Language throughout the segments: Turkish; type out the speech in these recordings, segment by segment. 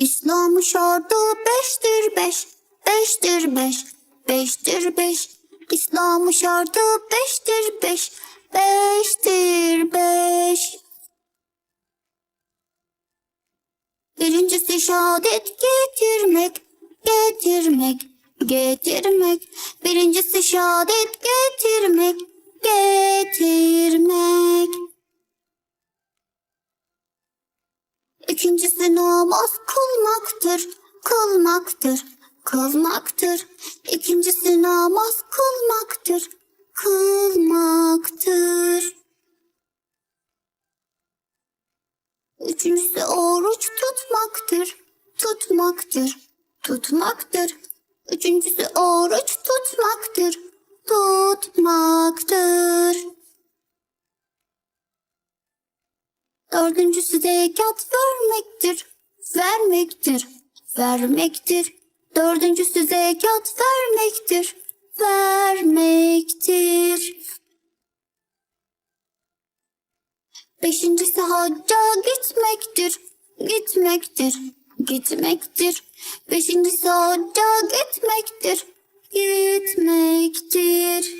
İslam şartı beştir beş, beştir beş, beştir beş. İslam şartı beştir beş, beştir beş. Birincisi şehadet getirmek, getirmek, getirmek. Birincisi şehadet getirmek, getirmek. İkincisi namaz kılmaktır, kılmaktır, kılmaktır. İkincisi namaz kılmaktır, kılmaktır. Üçüncüsü oruç tutmaktır, tutmaktır, tutmaktır. Üçüncüsü oruç tutmaktır. Dördüncüsü zekat vermektir, vermektir, vermektir. Dördüncüsü zekat vermektir, vermektir. Beşincisi hacca gitmektir, gitmektir, gitmektir. Beşincisi hacca gitmektir, gitmektir.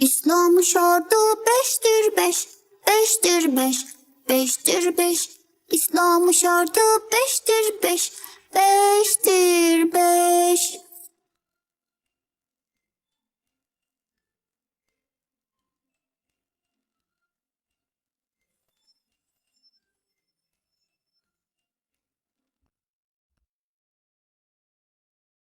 İslam şartı beştir beş, beştir beş, beştir beş. İslam şartı beştir beş, beştir beş.